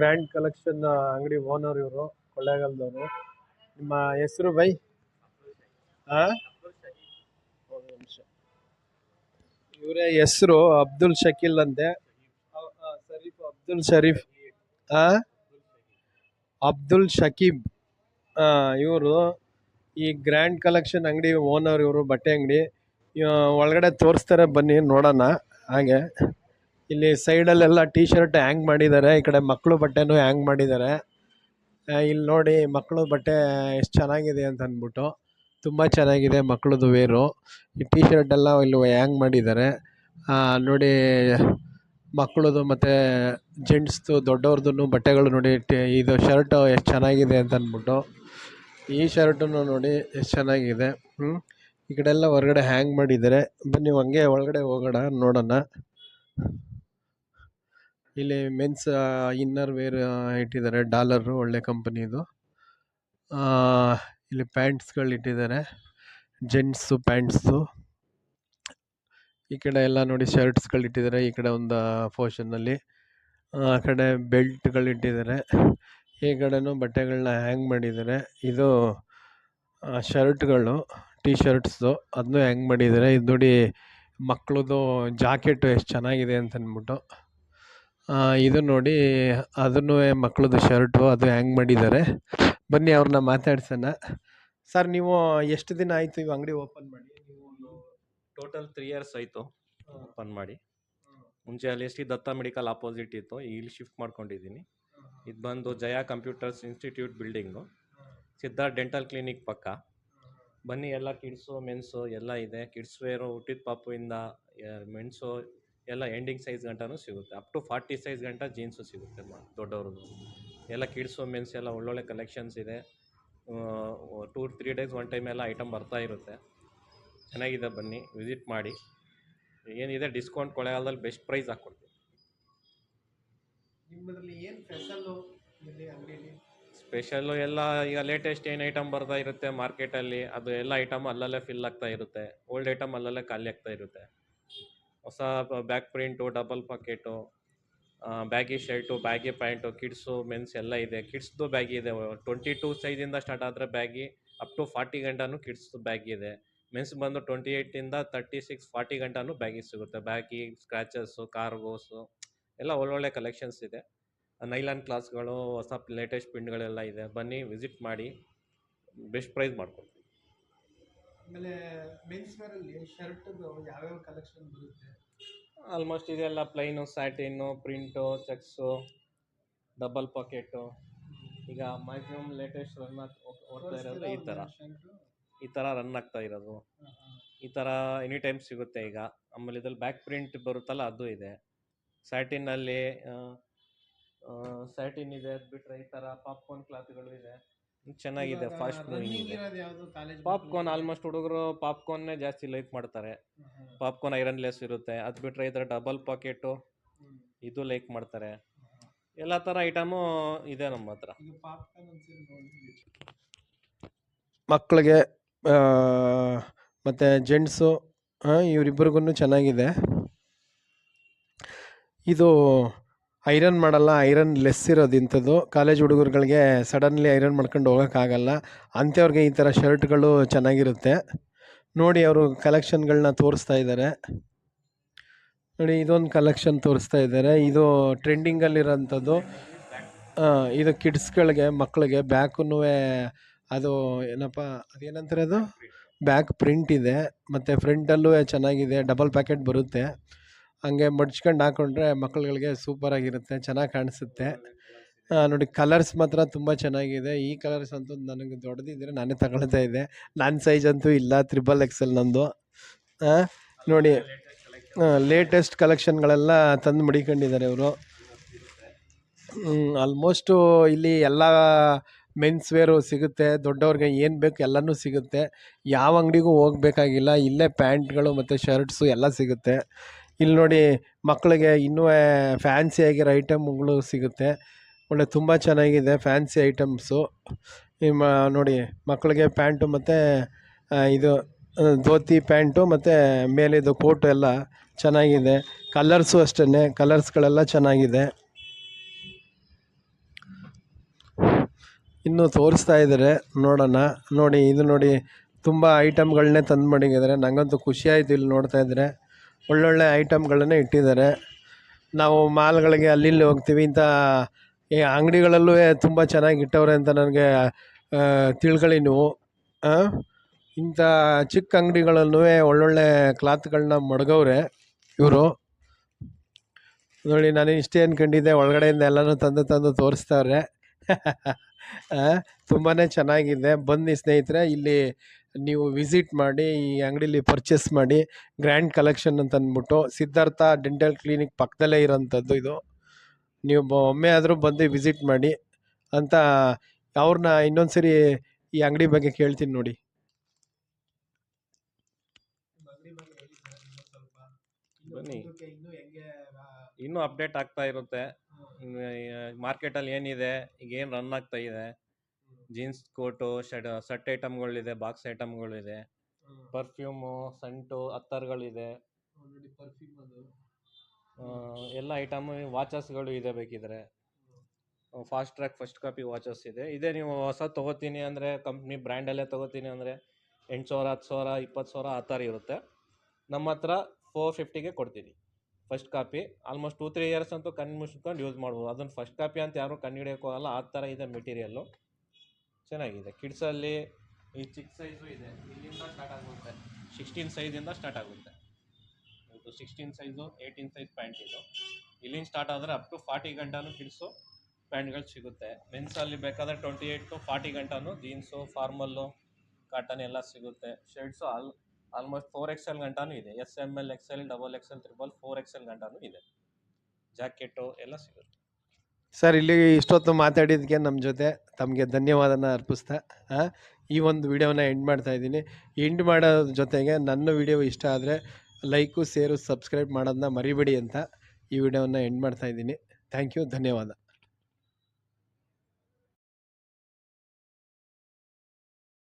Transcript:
Grand collection ಅಂಗಡಿ owner ಇವರು, ಕೊಳ್ಳೇಗಾಲದವರು. ನಿಮ್ಮ ಹೆಸರು ಬೈ? ಇವರೇ ಹೆಸರು ಅಬ್ದುಲ್ ಶಕೀಲ್ ಅಂತೆ. ಶರೀಫ್ ಅಬ್ದುಲ್ ಶರೀಫ್ ಅಬ್ದುಲ್ ಶಕೀಬ್ ಇವರು ಈ ಗ್ರ್ಯಾಂಡ್ ಕಲೆಕ್ಷನ್ ಅಂಗಡಿ ಓನರ್ ಇವರು ಬಟ್ಟೆ ಅಂಗಡಿ. ಒಳಗಡೆ ತೋರಿಸ್ತಾರೆ ಬನ್ನಿ ನೋಡೋಣ, ಹಾಗೆ. ಇಲ್ಲಿ ಸೈಡಲ್ಲೆಲ್ಲ ಟೀ ಶರ್ಟ್ ಹ್ಯಾಂಗ್ ಮಾಡಿದ್ದಾರೆ, ಈ ಕಡೆ ಮಕ್ಕಳು ಬಟ್ಟೆನೂ ಹ್ಯಾಂಗ್ ಮಾಡಿದ್ದಾರೆ. ಇಲ್ಲಿ ನೋಡಿ ಮಕ್ಕಳು ಬಟ್ಟೆ ಎಷ್ಟು ಚೆನ್ನಾಗಿದೆ ಅಂತ ಅಂದ್ಬಿಟ್ಟು. ತುಂಬ ಚೆನ್ನಾಗಿದೆ ಮಕ್ಕಳದು ವೇರು. ಈ ಟೀ ಶರ್ಟ್ ಎಲ್ಲ ಇಲ್ಲಿ ಹ್ಯಾಂಗ್ ಮಾಡಿದ್ದಾರೆ. ನೋಡಿ ಮಕ್ಕಳದು ಮತ್ತು ಜೆಂಟ್ಸ್ದು ದೊಡ್ಡವ್ರದ್ದು ಬಟ್ಟೆಗಳು ನೋಡಿ ಇದು ಶರ್ಟ್ ಎಷ್ಟು ಚೆನ್ನಾಗಿದೆ ಅಂತ ಅಂದ್ಬಿಟ್ಟು. ಈ ಶರ್ಟನ್ನು ನೋಡಿ ಎಷ್ಟು ಚೆನ್ನಾಗಿದೆ. ಈ ಕಡೆ ಎಲ್ಲ ಹೊರಗಡೆ ಹ್ಯಾಂಗ್ ಮಾಡಿದ್ದಾರೆ. ಬನ್ನಿ, ಹಂಗೆ ಒಳಗಡೆ ಹೋಗೋಣ, ನೋಡೋಣ. ಇಲ್ಲಿ ಮೆನ್ಸ್ ಇನ್ನರ್ ವೇರ್ ಇಟ್ಟಿದ್ದಾರೆ. ಡಾಲರು ಒಳ್ಳೆ ಕಂಪನಿದು ಇಲ್ಲಿ ಪ್ಯಾಂಟ್ಸ್ಗಳು ಇಟ್ಟಿದ್ದಾರೆ. Gents, pants. ಈ ಕಡೆ ಎಲ್ಲ ನೋಡಿ ಶರ್ಟ್ಸ್ಗಳು ಇಟ್ಟಿದ್ದಾರೆ. ಈ ಕಡೆ ಒಂದು ಪೋರ್ಷನ್ನಲ್ಲಿ ಆ ಕಡೆ ಬೆಲ್ಟ್ಗಳು ಇಟ್ಟಿದ್ದಾರೆ. ಈ ಕಡೆನೂ ಬಟ್ಟೆಗಳನ್ನ ಹ್ಯಾಂಗ್ ಮಾಡಿದ್ದಾರೆ. ಇದು ಶರ್ಟ್ಗಳು ಟೀ ಶರ್ಟ್ಸು ಅದನ್ನೂ ಹ್ಯಾಂಗ್ ಮಾಡಿದ್ದಾರೆ. ಇದು ನೋಡಿ ಮಕ್ಕಳದು ಜಾಕೆಟು ಎಷ್ಟು ಚೆನ್ನಾಗಿದೆ ಅಂತ ಅಂದ್ಬಿಟ್ಟು ಇದು ನೋಡಿ, ಅದನ್ನು ಮಕ್ಳದ್ದು ಶರ್ಟು ಅದು ಹ್ಯಾಂಗ್ ಮಾಡಿದ್ದಾರೆ. ಬನ್ನಿ ಅವ್ರನ್ನ ಮಾತಾಡ್ಸೋಣ. ಸರ್ ನೀವು ಎಷ್ಟು ದಿನ ಆಯಿತು ಇವು ಅಂಗಡಿ ಓಪನ್ ಮಾಡಿ? ನೀವು ಟೋಟಲ್ ತ್ರೀ ಇಯರ್ಸ್ ಆಯಿತು ಓಪನ್ ಮಾಡಿ. ಮುಂಚೆ ಅಲ್ಲಿ ಎಷ್ಟು ದತ್ತ ಮೆಡಿಕಲ್ ಆಪೋಸಿಟ್ ಇತ್ತು. ಇಲ್ಲಿ ಶಿಫ್ಟ್ ಮಾಡ್ಕೊಂಡಿದ್ದೀನಿ. ಇದು ಬಂದು Jaya computers institute building Siddhartha dental clinic ಪಕ್ಕ. ಬನ್ನಿ ಎಲ್ಲ ಕಿಡ್ಸು ಮೆನ್ಸು ಎಲ್ಲ ಇದೆ. ಕಿಡ್ಸ್ ವೇರು ಹುಟ್ಟಿದ ಪಾಪುವಿಂದ ಮೆನ್ಸು ಎಲ್ಲ ಎಂಡಿಂಗ್ ಸೈಜ್ ಗಂಟನೂ ಸಿಗುತ್ತೆ. ಅಪ್ ಟು ಫಾರ್ಟಿ ಸೈಜ್ ಗಂಟ ಜೀನ್ಸು ಸಿಗುತ್ತೆ ದೊಡ್ಡವ್ರದ್ದು. ಎಲ್ಲ ಕಿಡ್ಸು ಮೆನ್ಸ್ ಎಲ್ಲ ಒಳ್ಳೊಳ್ಳೆ ಕಲೆಕ್ಷನ್ಸ್ ಇದೆ. Two three days one time ಎಲ್ಲ ಐಟಮ್ ಬರ್ತಾ ಇರುತ್ತೆ. ಚೆನ್ನಾಗಿದೆ ಬನ್ನಿ ವಿಸಿಟ್ ಮಾಡಿ. ಏನಿದೆ ಡಿಸ್ಕೌಂಟ್ ಕೊಳೆಗಾಲದಲ್ಲಿ ಬೆಸ್ಟ್ ಪ್ರೈಸ್ ಹಾಕ್ಕೊಡ್ತೀವಿ ನಿಮ್ಮದ್ರಲ್ಲಿ ಏನು ಸ್ಪೆಷಲ್ಲು ಇಲ್ಲಿ ಅಂಗಡಿಯಲ್ಲಿ ಸ್ಪೆಷಲ್ಲು ಎಲ್ಲ ಈಗ ಲೇಟೆಸ್ಟ್ ಏನು ಐಟಮ್ ಬರ್ತಾ ಇರುತ್ತೆ ಮಾರ್ಕೆಟಲ್ಲಿ ಅದು ಎಲ್ಲ ಐಟಮ್ ಅಲ್ಲಲ್ಲೇ ಫಿಲ್ ಆಗ್ತಾ ಇರುತ್ತೆ. ಓಲ್ಡ್ ಐಟಮ್ ಅಲ್ಲಲ್ಲೇ ಖಾಲಿ ಆಗ್ತಾ ಇರುತ್ತೆ. ಹೊಸ back print double pocket baggy shirt baggy pant kids men's ಎಲ್ಲ ಇದೆ. ಕಿಡ್ಸ್ದು ಬ್ಯಾಗಿ ಇದೆ. ಟ್ವೆಂಟಿ ಟೂ ಸೈಜಿಂದ ಸ್ಟಾರ್ಟ್ ಆದರೆ ಬ್ಯಾಗಿ ಅಪ್ ಟು ಫಾರ್ಟಿ ಗಂಟನೂ ಕಿಡ್ಸ್ದು ಬ್ಯಾಗ್ ಇದೆ. ಮೆನ್ಸ್ ಬಂದು ಟ್ವೆಂಟಿ ಏಯ್ಟಿಂದ ತರ್ಟಿ ಸಿಕ್ಸ್ ಫಾರ್ಟಿ ಗಂಟನೂ ಬ್ಯಾಗಿ ಸಿಗುತ್ತೆ. ಬ್ಯಾಗಿ ಸ್ಕ್ರ್ಯಾಚಸ್ಸು ಕಾರ್ಗೋಸು ಎಲ್ಲ ಒಳ್ಳೊಳ್ಳೆ ಕಲೆಕ್ಷನ್ಸ್ ಇದೆ. ನೈಲಾನ್ ಕ್ಲಾಸ್ಗಳು ಹೊಸ ಲೇಟೆಸ್ಟ್ ಪ್ರಿಂಟ್ಗಳೆಲ್ಲ ಇದೆ. ಬನ್ನಿ ವಿಸಿಟ್ ಮಾಡಿ ಬೆಸ್ಟ್ ಪ್ರೈಸ್ ಮಾಡ್ಕೊಡ್ತೀವಿ ಆಮೇಲೆ ಮೆನ್ಸ್ ವೇರಲ್ಲಿ ಶರ್ಟ್ದು ಯಾವ್ಯಾವ ಕಲೆಕ್ಷನ್ ಬರುತ್ತೆ? ಆಲ್ಮೋಸ್ಟ್ ಇದೆಲ್ಲ plain satin print checks double pocket ಈಗ ಮ್ಯಾಕ್ಸಿಮಮ್ ಲೇಟೆಸ್ಟ್ ರನ್ ಓಡ್ತಾ ಇರೋದು ಈ ಥರ ಈ ಥರ ರನ್ ಆಗ್ತಾ ಇರೋದು. ಈ ಥರ ಎನಿ ಟೈಮ್ ಸಿಗುತ್ತೆ ಈಗ. ಆಮೇಲೆ ಇದ್ರಲ್ಲಿ ಬ್ಯಾಕ್ ಪ್ರಿಂಟ್ ಬರುತ್ತಲ್ಲ ಅದು ಇದೆ. ಸ್ಯಾಟಿನಲ್ಲಿ ಸ್ಯಾಟಿನ್ ಇದೆ ಅದು ಬಿಟ್ಟರೆ ಈ ಥರ ಪಾಪ್ಕಾರ್ನ್ ಕ್ಲಾತ್ಗಳು ಇದೆ. ಚೆನ್ನಾಗಿದೆ ಫಾಸ್ಟ್ ಮೂವಿಂಗ್ ಇದೆ. ಯಾವುದು ಕಾಲೇಜ್ ಪಾಪ್ಕಾರ್ನ್ ಆಲ್ಮೋಸ್ಟ್ ಹುಡುಗರು ಪಾಪ್ಕಾರ್ನ್ನೇ ಜಾಸ್ತಿ ಲೈಕ್ ಮಾಡ್ತಾರೆ. ಪಾಪ್ಕಾರ್ನ್ ಐರನ್ ಲೆಸ್ ಇರುತ್ತೆ. ಅದು ಬಿಟ್ಟರೆ ಈ ಥರ ಡಬಲ್ ಪಾಕೆಟು ಇದು ಲೈಕ್ ಮಾಡ್ತಾರೆ. ಎಲ್ಲ ಥರ ಐಟಮು ಇದೆ ನಮ್ಮ ಹತ್ರ. ಮಕ್ಕಳಿಗೆ ಮತ್ತು ಜೆಂಟ್ಸು ಇವರಿಬ್ಬರಿಗೂ ಚೆನ್ನಾಗಿದೆ. ಇದು ಐರನ್ ಮಾಡಲ್ಲ, ಐರನ್ ಲೆಸ್ ಇರೋದು ಇಂಥದ್ದು. ಕಾಲೇಜ್ ಹುಡುಗರುಗಳಿಗೆ ಸಡನ್ಲಿ ಐರನ್ ಮಾಡ್ಕೊಂಡು ಹೋಗೋಕ್ಕಾಗಲ್ಲ. ಅಂಥವ್ರಿಗೆ ಈ ಥರ ಶರ್ಟ್ಗಳು ಚೆನ್ನಾಗಿರುತ್ತೆ. ನೋಡಿ ಅವರು ಕಲೆಕ್ಷನ್ಗಳನ್ನ ತೋರಿಸ್ತಾ ಇದ್ದಾರೆ. ನೋಡಿ ಇದೊಂದು ಕಲೆಕ್ಷನ್ ತೋರಿಸ್ತಾ ಇದ್ದಾರೆ. ಇದು ಟ್ರೆಂಡಿಂಗಲ್ಲಿರೋಂಥದ್ದು. ಇದು ಕಿಡ್ಸ್ಗಳಿಗೆ ಮಕ್ಕಳಿಗೆ ಬ್ಯಾಕೂ ಅದು ಏನಪ್ಪ, ಅದೇನಂತಾರೆ ಅದು? ಬ್ಯಾಕ್ ಪ್ರಿಂಟ್ ಇದೆ. ಮತ್ತು ಫ್ರಂಟಲ್ಲೂ ಚೆನ್ನಾಗಿದೆ. ಡಬಲ್ ಪ್ಯಾಕೆಟ್ ಬರುತ್ತೆ. ಹಂಗೆ ಮಡ್ಚ್ಕೊಂಡು ಹಾಕೊಂಡ್ರೆ ಮಕ್ಕಳುಗಳಿಗೆ ಸೂಪರಾಗಿರುತ್ತೆ, ಚೆನ್ನಾಗಿ ಕಾಣಿಸುತ್ತೆ. ನೋಡಿ ಕಲರ್ಸ್ ಮಾತ್ರ ತುಂಬ ಚೆನ್ನಾಗಿದೆ. ಈ ಕಲರ್ಸ್ ಅಂತೂ ನನಗೆ ದೊಡ್ಡದಿದ್ದರೆ ನಾನೇ ತಗೊಳ್ತಾ ಇದ್ದೆ. ನನ್ನ ಸೈಜ್ ಅಂತೂ ಇಲ್ಲ ತ್ರಿಬಲ್ ಎಕ್ಸೆಲ್ ನಂದು. ನೋಡಿ ಲೇಟೆಸ್ಟ್ ಕಲೆಕ್ಷನ್ಗಳೆಲ್ಲ ತಂದು ಮಡಿಕೊಂಡಿದ್ದಾರೆ ಇವರು. ಆಲ್ಮೋಸ್ಟು ಇಲ್ಲಿ ಎಲ್ಲ ಮೆನ್ಸ್ ವೇರು ಸಿಗುತ್ತೆ, ದೊಡ್ಡವ್ರಿಗೆ ಏನು ಬೇಕು ಎಲ್ಲನೂ ಸಿಗುತ್ತೆ. ಯಾವ ಅಂಗಡಿಗೂ ಹೋಗಬೇಕಾಗಿಲ್ಲ, ಇಲ್ಲೇ ಪ್ಯಾಂಟ್ಗಳು ಮತ್ತು ಶರ್ಟ್ಸು ಎಲ್ಲ ಸಿಗುತ್ತೆ. ಇಲ್ಲಿ ನೋಡಿ ಮಕ್ಕಳಿಗೆ ಇನ್ನೂ ಫ್ಯಾನ್ಸಿ ಆಗಿರೋ ಐಟಮ್ಗಳು ಸಿಗುತ್ತೆ. ಒಳ್ಳೆ ತುಂಬ ಚೆನ್ನಾಗಿದೆ ಫ್ಯಾನ್ಸಿ ಐಟಮ್ಸು ನಿಮ್ಮ, ನೋಡಿ ಮಕ್ಕಳಿಗೆ ಪ್ಯಾಂಟು ಮತ್ತು ಇದು ಧೋತಿ ಪ್ಯಾಂಟು ಮತ್ತು ಮೇಲಿದು ಕೋಟು ಎಲ್ಲ ಚೆನ್ನಾಗಿದೆ. ಕಲರ್ಸು ಅಷ್ಟೇ ಕಲರ್ಸ್ಗಳೆಲ್ಲ ಚೆನ್ನಾಗಿದೆ. ಇನ್ನೂ ತೋರಿಸ್ತಾ ಇದ್ದಾರೆ, ನೋಡೋಣ. ನೋಡಿ, ಇದು ನೋಡಿ ತುಂಬ ಐಟಮ್ಗಳನ್ನೇ ತಂದು ಮಾಡಿದ್ದಾರೆ ನನಗಂತೂ ಖುಷಿ ಆಯಿತು ಇಲ್ಲಿ ನೋಡ್ತಾ ಇದ್ದರೆ ಒಳ್ಳೊಳ್ಳೆ ಐಟಮ್ಗಳನ್ನೇ ಇಟ್ಟಿದ್ದಾರೆ. ನಾವು ಮಾಲ್ಗಳಿಗೆ ಅಲ್ಲಿ ಇಲ್ಲಿ ಹೋಗ್ತೀವಿ. ಇಂಥ ಈ ಅಂಗಡಿಗಳಲ್ಲೂ ತುಂಬ ಚೆನ್ನಾಗಿ ಇಟ್ಟವ್ರೆ ಅಂತ ನನಗೆ ತಿಳ್ಕೊಳ್ಳಿ ನೀವು? ಇಂಥ ಚಿಕ್ಕ ಅಂಗಡಿಗಳಲ್ಲೂ ಒಳ್ಳೊಳ್ಳೆ ಕ್ಲಾತ್ಗಳನ್ನ ಮಡಗವ್ರೆ ಇವರು. ನೋಡಿ, ನಾನು ಇಷ್ಟೇ ಅಂದ್ಕೊಂಡಿದ್ದೆ ಒಳಗಡೆಯಿಂದ ಎಲ್ಲನೂ ತಂದು ತಂದು ತೋರಿಸ್ತಾವ್ರೆ. ತುಂಬಾ ಚೆನ್ನಾಗಿದೆ. ಬನ್ನಿ ಸ್ನೇಹಿತರೆ, ಇಲ್ಲಿ ನೀವು ವಿಸಿಟ್ ಮಾಡಿ ಈ ಅಂಗಡಿಲಿ ಪರ್ಚೇಸ್ ಮಾಡಿ ಗ್ರ್ಯಾಂಡ್ ಕಲೆಕ್ಷನ್ ಅಂತ ಅಂದ್ಬಿಟ್ಟು ಸಿದ್ಧಾರ್ಥ ಡೆಂಟಲ್ ಕ್ಲಿನಿಕ್ ಪಕ್ಕದಲ್ಲೇ ಇರೋಂಥದ್ದು ಇದು. ನೀವು ಒಮ್ಮೆ ಆದರೂ ಬಂದು ವಿಸಿಟ್ ಮಾಡಿ ಅಂತ ಅವ್ರನ್ನ ಇನ್ನೊಂದು ಸರಿ ಈ ಅಂಗಡಿ ಬಗ್ಗೆ ಕೇಳ್ತೀನಿ ನೋಡಿ. ಬನ್ನಿ. ಇನ್ನೂ ಅಪ್ಡೇಟ್ ಆಗ್ತಾ ಇರುತ್ತೆ. ಮಾರ್ಕೆಟಲ್ಲಿ ಏನಿದೆ ಈಗ ಏನು ರನ್ ಆಗ್ತಾ ಇದೆ. ಜೀನ್ಸ್ ಕೋಟು ಶರ್ಟ್ ಸಟ್ ಐಟಮ್ಗಳಿದೆ ಬಾಕ್ಸ್ ಐಟಮ್ಗಳಿದೆ ಪರ್ಫ್ಯೂಮು ಸಂಟು ಅತ್ತರ್ಗಳಿದೆ ಆ, ಎಲ್ಲ ಐಟಮ್ ವಾಚಸ್ಗಳು ಇದೆ ಬೇಕಿದ್ರೆ. Fast track first copy watches ಇದೆ. ಇದೇ ನೀವು ಹೊಸ ತೊಗೋತೀನಿ ಅಂದರೆ ಕಂಪ್ನಿ ಬ್ರ್ಯಾಂಡಲ್ಲೇ ತೊಗೋತೀನಿ ಅಂದರೆ ಎಂಟು ಸಾವಿರ ಹತ್ತು ಸಾವಿರ ಇಪ್ಪತ್ತು ಸಾವಿರ ಆ ಥರ ಇರುತ್ತೆ. ನಮ್ಮ ಹತ್ರ ಫೋರ್ ಫಿಫ್ಟಿಗೆ ಕೊಡ್ತೀನಿ. First copy almost two three years ಅಂತೂ ಕಣ್ಣು ಮುಚ್ಕೊಂಡು ಯೂಸ್ ಮಾಡ್ಬೋದು. ಅದನ್ನು ಫಸ್ಟ್ ಕಾಪಿ ಅಂತ ಯಾರು ಕಂಡು ಹಿಡಿಯೋಕೆ ಹೋಗಲ್ಲ. ಆ ಥರ ಇದೆ ಮೆಟೀರಿಯಲ್ಲು ಚೆನ್ನಾಗಿದೆ. ಕಿಡ್ಸಲ್ಲಿ ಈ ಚಿಕ್ಕ ಸೈಜು ಇದೆ. ಇಲ್ಲಿಂದ ಸ್ಟಾರ್ಟ್ ಆಗುತ್ತೆ. ಸಿಕ್ಸ್ಟೀನ್ ಸೈಜಿಂದ ಸ್ಟಾರ್ಟ್ ಆಗುತ್ತೆ. ಇದು sixteen size eighteen size pant ಇದು. ಇಲ್ಲಿಂದ ಸ್ಟಾರ್ಟ್ ಆದರೆ ಅಪ್ ಟು ಫಾರ್ಟಿ ಗಂಟಾನು ಕಿಡ್ಸು ಪ್ಯಾಂಟ್ಗಳು ಸಿಗುತ್ತೆ. ಮೆನ್ಸಲ್ಲಿ ಬೇಕಾದರೆ ಟ್ವೆಂಟಿ ಏಯ್ಟ್ ಟು ಫಾರ್ಟಿ ಗಂಟಾನು ಜೀನ್ಸು ಫಾರ್ಮಲ್ಲು ಕಾಟನ್ ಎಲ್ಲ ಸಿಗುತ್ತೆ. Shirts all almost four X L ಗಂಟನೂ ಇದೆ. S M L X L double X L triple four X L ಗಂಟಾನು ಇದೆ. ಜಾಕೆಟು ಎಲ್ಲ ಸಿಗುತ್ತೆ. ಸರ್, ಇಲ್ಲಿ ಇಷ್ಟೊತ್ತು ಮಾತಾಡಿದ್ದಕ್ಕೆ ನಮ್ಮ ಜೊತೆ ತಮಗೆ ಧನ್ಯವಾದನ ಅರ್ಪಿಸ್ತಾ ಈ ಒಂದು ವಿಡಿಯೋನ ಎಂಡ್ ಮಾಡ್ತಾ ಇದ್ದೀನಿ. ಎಂಡ್ ಮಾಡೋ ಜೊತೆಗೆ ನನ್ನ ವಿಡಿಯೋ ಇಷ್ಟ ಆದರೆ ಲೈಕು ಸೇರು ಸಬ್ಸ್ಕ್ರೈಬ್ ಮಾಡೋದನ್ನ ಮರಿಬೇಡಿ ಅಂತ ಈ ವಿಡಿಯೋನ ಎಂಡ್ ಮಾಡ್ತಾ ಇದ್ದೀನಿ. ಥ್ಯಾಂಕ್ ಯು, ಧನ್ಯವಾದ.